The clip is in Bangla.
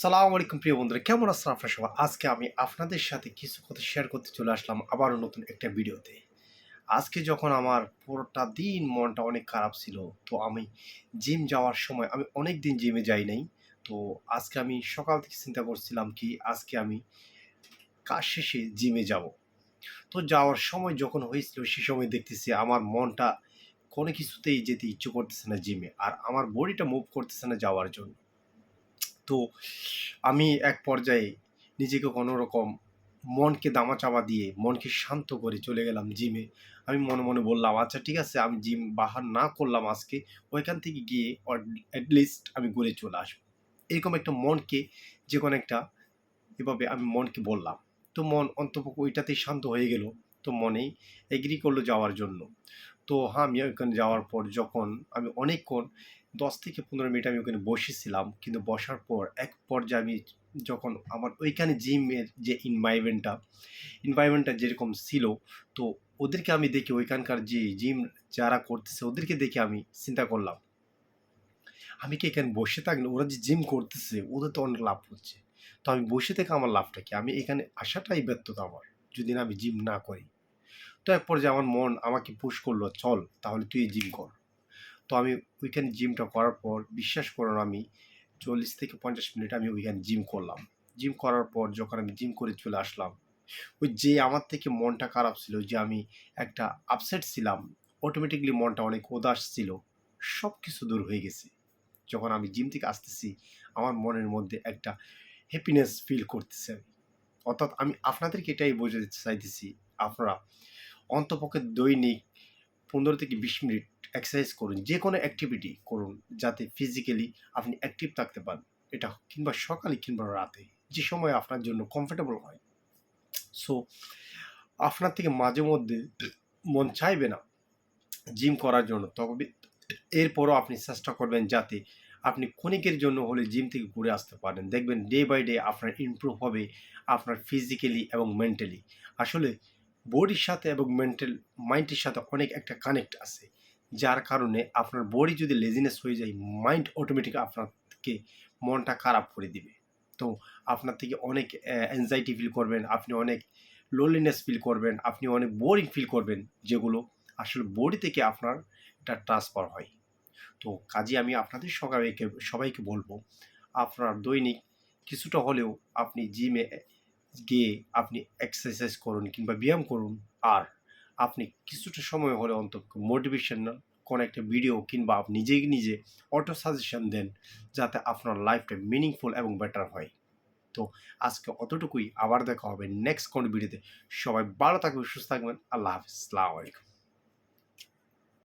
সালাম আলাইকুম প্রিয় বন্ধুরা, কেমন আছেন আপনার সবাই? আজকে আমি আপনাদের সাথে কিছু কথা শেয়ার করতে চলে আসলাম আবারও নতুন একটা ভিডিওতে। আজকে যখন আমার পুরোটা দিন মনটা অনেক খারাপ ছিল, তো আমি জিম যাওয়ার সময় আমি অনেক দিন জিমে যাই নাই। তো আজকে আমি সকাল থেকে চিন্তা করছিলাম কি, আজকে আমি কাজ শেষে জিমে যাব। তো যাওয়ার সময় যখন হয়েছিল, সে সময় দেখতেছি আমার মনটা কোনো কিছুতেই যেতে ইচ্ছে করতেছে না জিমে আর আমার বডিটা মুভ করতেছে না যাওয়ার জন্য। তো আমি এক পর্যায়ে নিজেকে কোনো রকম মনকে দামাচাপা দিয়ে, মনকে শান্ত করে চলে গেলাম জিমে আমি মনে মনে বললাম আচ্ছা ঠিক আছে, আমি জিম বাহার না করলাম আজকে, ওইখান থেকে গিয়ে অ্যাটলিস্ট আমি ঘুরে চলে আসব। এরকম একটা মনকে যে কোনো একটা এভাবে আমি মনকে বললাম। তো মন অন্তপক্ষ ওইটাতেই শান্ত হয়ে গেল। তো মনেই এগ্রি করল যাওয়ার জন্য। তো হ্যাঁ আমি ওইখানে যাওয়ার পর যখন আমি অনেকক্ষণ, দশ থেকে পনেরো মিনিট আমি ওখানে বসেছিলাম, কিন্তু বসার পর এক পর্যায়ে আমি যখন আমার ওইখানে জিমের যে ইনভাইরমেন্টটা ইনভাইরমেন্টটা যেরকম ছিল, তো ওদেরকে আমি দেখি ওইখানকার যে জিম যারা করতেছে ওদেরকে দেখে আমি চিন্তা করলাম। আমি কি এখানে বসে থাকলে ওরা যে জিম করতেছে, ওদের তো অনেক লাভ হচ্ছে। তো আমি বসে থেকে আমার লাভটা কি? আমি এখানে আসাটাই ব্যর্থতা আমার, যদি না আমি জিম না করি। তো এক পর্যায়ে আমার মন আমাকে পুশ করল, চল, তাহলে তুই জিম কর। তো আমি ওইখানে জিমটা করার পর বিশ্বাস করুন আমি চল্লিশ থেকে পঞ্চাশ মিনিট আমি ওইখানে জিম করলাম। জিম করার পর যখন আমি জিম করে চলে আসলাম, ওই যে আমার থেকে মনটা খারাপ ছিল, যে আমি একটা আপসেট ছিলাম অটোমেটিকলি মনটা অনেক উদাস ছিল সব কিছু দূর হয়ে গেছে। যখন আমি জিম থেকে আসতেছি, আমার মনের মধ্যে একটা হ্যাপিনেস ফিল করতেছে। অর্থাৎ আমি আপনাদেরকে এটাই বোঝাতে চাইতেছি, আপনারা অন্তপক্ষে দৈনিক পনেরো থেকে বিশ মিনিট এক্সারসাইজ করুন যে কোনো অ্যাক্টিভিটি করুন, যাতে ফিজিক্যালি আপনি অ্যাক্টিভ থাকতে পারেন। এটা কিংবা সকালে কিংবা রাতে, যে সময় আপনার জন্য কমফোর্টেবল হয়। সো আপনার থেকে মাঝে মধ্যে মন চাইবে না জিম করার জন্য। তবে এরপরও আপনি চেষ্টা করবেন যাতে আপনি ক্ষণিকের জন্য হলে জিম থেকে ঘুরে আসতে পারেন। দেখবেন ডে বাই ডে আপনার ইমপ্রুভ হবে আপনার ফিজিক্যালি এবং মেন্টালি আসলে বডির সাথে এবং মেন্টাল মাইন্ডের সাথে অনেক একটা কানেক্ট আছে। যার কারণে আপনার বডি যদি লেজিনেস হয়ে যায় মাইন্ড অটোমেটিক আপনাকে মনটা খারাপ করে দিবে। তো আপনার থেকে অনেক অ্যাংজাইটি ফিল করবেন, আপনি অনেক লোনলিনেস ফিল করবেন, আপনি অনেক বোরিং ফিল করবেন, যেগুলো আসলে বডি থেকে আপনার এটা ট্রান্সফার হয়। তো কাজে আমি আপনাদের সবাইকে সবাইকে বলব, আপনার দৈনিক কিছুটা হলেও আপনি জিমে গিয়ে আপনি এক্সারসাইজ করুন কিংবা ব্যায়াম করুন, আর আপনি কিছুটা সময় হলে অন্তত মোটিভেশনাল কোনো একটা ভিডিও কিংবা আপনি নিজেই নিজে অটো সাজেশন দেন যাতে আপনার লাইফটা মিনিংফুল এবং বেটার হয়। তো আজকে অতটুকুই, আবার দেখা হবে নেক্সট কোন ভিডিওতে সবাই ভালো থাকবেন, সুস্থ থাকবেন, আল্লাহ হাফিজ আলাইকুম।